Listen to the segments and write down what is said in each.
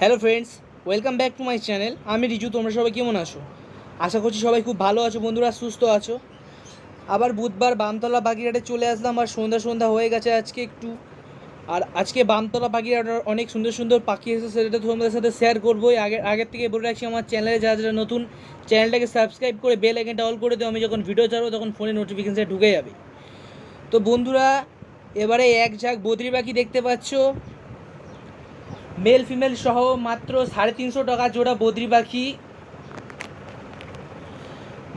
Hello friends, welcome back to my channel. আমি রিজু, তোমরা সবাই কেমন আছো? আশা করছি সবাই খুব ভালো আছো, বন্ধুরা সুস্থ আছো। আবার বুধবার বামতলা বাগিরহাটে চলে আসলাম, আর সন্ধ্যা সন্ধ্যা হয়ে গেছে আজকে একটু। আর আজকে বামতলা বাগিরহাটের অনেক সুন্দর সুন্দর পাখি এসেছে, সেটা তোমাদের সাথে শেয়ার করব আগে, আগের থেকে বলে রাখছি, আমার চ্যানেলে যারা যারা নতুন চ্যানেলটাকে সাবস্ক্রাইব করে বেল আইকনটা অল করে দেবো আমি যখন ভিডিও ছাড়বো, তখন ফোনে নোটিফিকেশান ঢুকে যাবে। তো বন্ধুরা, এবারে এক ঝাঁক বদ্রি পাখি দেখতে পাচ্ছ। মেল, ফিমেল সহ মাত্র সাড়ে তিনশো টাকা জোড়া বদ্রি পাখি।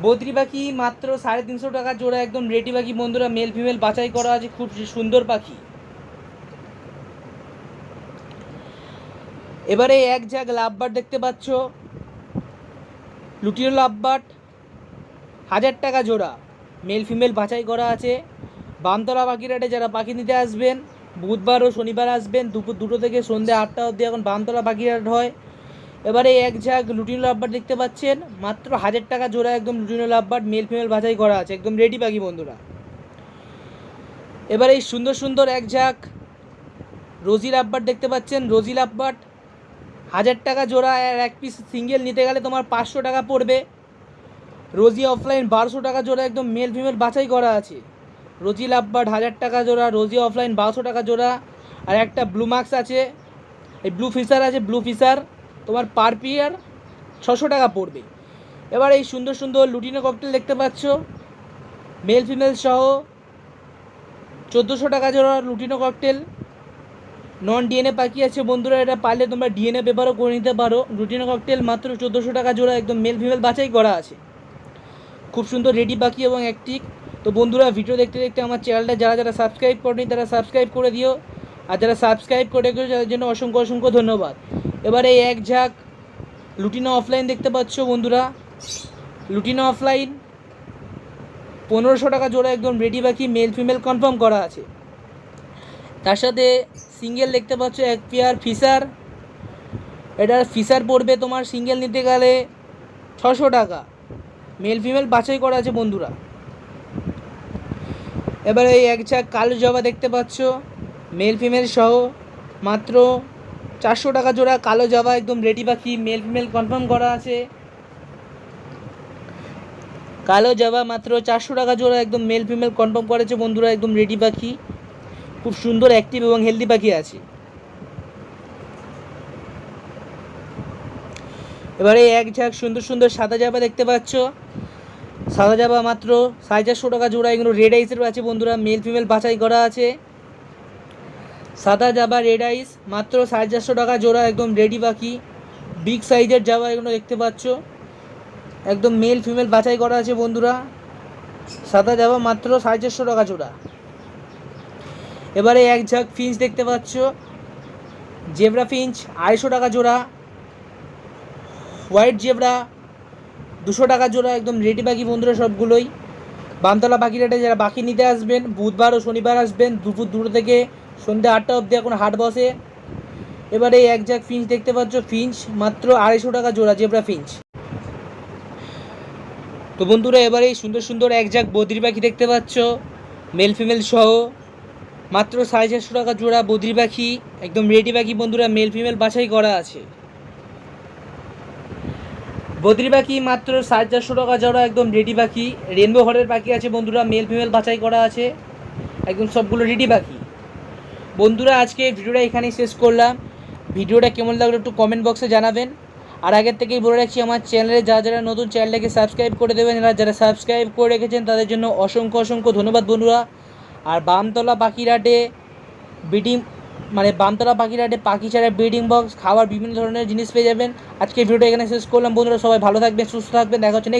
বদ্রি পাখি মাত্র সাড়ে তিনশো টাকা জোড়া একদম রেডি পাখি বন্ধুরা, মেল, ফিমেল বাছাই করা আছে, খুব সুন্দর পাখি। এবারে এক ঝাঁক লাভবাট দেখতে পাচ্ছ। লুটিনো লাভবাট হাজার টাকা জোড়া, মেল, ফিমেল বাছাই করা আছে। বামতলা পাখিরাটে যারা পাখি নিতে আসবেন বুধবার ও শনিবার আসবেন। দুপুর দুটো থেকে সন্ধ্যে আটটা অবধি এখন বামতলা পাখিরাট হয়। এবারে এক ঝাঁক লুটিনো লাভবাট দেখতে পাচ্ছেন। মাত্র হাজার টাকা জোড়া একদম লুটিনো লাভবাট মেল ফিমেল বাছাই করা আছে। একদম রেডি পাখি বন্ধুরা। এবারে এই সুন্দর সুন্দর এক ঝাঁক রোজি লাভবাট দেখতে পাচ্ছেন। রোজি লাভবাট হাজার টাকা জোড়া আর এক পিস সিঙ্গেল নিতে গেলে তোমার পাঁচশো টাকা পড়বে। রোজি অফলাইন বারোশো টাকা জোড়া একদম মেল ফিমেল বাছাই করা আছে। রোজি লাভবার্ড হাজার টাকা জোড়া, রোজি অফলাইন বারোশো টাকা জোড়া, আর একটা ব্লু মার্কস আছে। এই ব্লু ফিশার আছে ব্লু ফিশার তোমার পার পিয়ার ছশো টাকা পড়বে। এবার এই সুন্দর সুন্দর লুটিনো ককটেল দেখতে পাচ্ছ। মেল ফিমেল সহ চোদ্দোশো টাকা জোড়া লুটিনো ককটেল নন ডিএনএ পাখি আছে বন্ধুরা, এটা পারলে তোমরা ডিএনএ পেপারও করে নিতে পারো। লুটিনো ককটেল মাত্র চোদ্দোশো টাকা জোড়া, একদম মেল ফিমেল বাছাই করা আছে। খুব সুন্দর রেডি পাখি এবং অ্যাক্টিভ তো বন্ধুরা ভিডিও দেখতে দেখতে আমার চ্যানেলটা যারা যারা সাবস্ক্রাইব করেনি, তারা সাবস্ক্রাইব করে দিও। আর যারা সাবস্ক্রাইব করে রেখেছো, তাদের জন্য অসংখ্য অসংখ্য ধন্যবাদ। এবারে এই এক ঝাঁক লুটিনো অফলাইন দেখতে পাচ্ছ বন্ধুরা। লুটিনো অফলাইন পনেরোশো টাকা জোড়া একদম রেডি পাখি মেল ফিমেল কনফার্ম করা আছে। তার সাথে সিঙ্গেল দেখতে পাচ্ছ এক পেয়ার ফিসার এটার ফিসার পড়বে তোমার সিঙ্গেল নিতে গেলে ছশো টাকা। মেল ফিমেল বাছাই করা আছে বন্ধুরা। এবারে এই এক ঝাঁক কালো জবা দেখতে পাচ্ছ। মেল ফিমেল সহ, মাত্র চারশো টাকা জোড়া কালো জবা একদম রেডি পাখি মেল ফিমেল কনফার্ম করা আছে। কালো জবা মাত্র চারশো টাকা জোড়া একদম মেল ফিমেল কনফার্ম করেছে বন্ধুরা, একদম রেডি পাখি। খুব সুন্দর অ্যাক্টিভ এবং হেলদি পাখি আছে। এবারে এক ঝাঁক সুন্দর সুন্দর সাদা জাবা দেখতে পাচ্ছ। সাদা জাবা মাত্র, সাড়ে চারশো টাকা জোড়া, এগুলো রেড আইসের আছে বন্ধুরা মেল ফিমেল বাছাই করা আছে। সাদা জাবা রেড আইস মাত্র সাড়ে চারশো টাকা জোড়া, একদম রেডি পাখি বিগ সাইজের জাবা এগুলো দেখতে পাচ্ছ। একদম মেল ফিমেল বাছাই করা আছে বন্ধুরা। সাদা জাবা মাত্র সাড়ে চারশো টাকা জোড়া। এবারে এক ঝাঁক ফিঞ্চ দেখতে পাচ্ছ। জেব্রা ফিঞ্চ আড়াইশো টাকা জোড়া। হোয়াইট জেব্রা দুশো টাকা জোড়া একদম রেডি পাখি বন্ধুরা সবগুলোই। বামতলা পাখিরাটে যারা বাকি নিতে আসবেন, বুধবার ও শনিবার আসবেন, দুপুর দুটো থেকে সন্ধ্যে আটটা অবধি এখন হাট বসে। এবারে এক ঝাঁক ফিঞ্চ দেখতে পাচ্ছ, ফিঞ্চ মাত্র আড়াইশো টাকা জোড়া, জেব্রা ফিঞ্চ। তো বন্ধুরা, এবারে সুন্দর সুন্দর এক ঝাঁক বদ্রি পাখি দেখতে পাচ্ছ, মেল ফিমেল সহ। মাত্র সাড়ে চারশো টাকা জোড়া বদ্রি পাখি, একদম রেডি পাখি বন্ধুরা, মেল ফিমেল বাছাই করা আছে। বদ্রি পাখি মাত্র সাড়ে চারশো টাকা জোড়া, একদম রেডি পাখি। রেনবো হরের পাখি আছে বন্ধুরা মেল ফিমেল বাছাই করা আছে। একদম সবগুলো রেডি পাখি। বন্ধুরা, আজকে ভিডিওটা এখানেই শেষ করলাম। ভিডিওটা কেমন লাগল একটু কমেন্ট বক্সে জানাবেন। আর আগের থেকেই বলে রাখছি, আমার চ্যানেলে যারা যারা নতুন চ্যানেলটাকে সাবস্ক্রাইব করে দেবেন। আর যারা সাবস্ক্রাইব করে রেখেছেন, তাদের জন্য অসংখ্য অসংখ্য ধন্যবাদ বন্ধুরা। আর বামতলা পাখিরাটে ব্রিডিং মানে বামতলা পাখিরাটে পাখি ছাড়া ব্রিডিং বক্স খাওয়ার বিভিন্ন ধরনের জিনিস পেয়ে যাবেন। আজকে ভিডিওটা এখানে শেষ করলাম। বন্ধুরা, সবাই ভালো থাকবেন, সুস্থ থাকবেন। দেখা হচ্ছে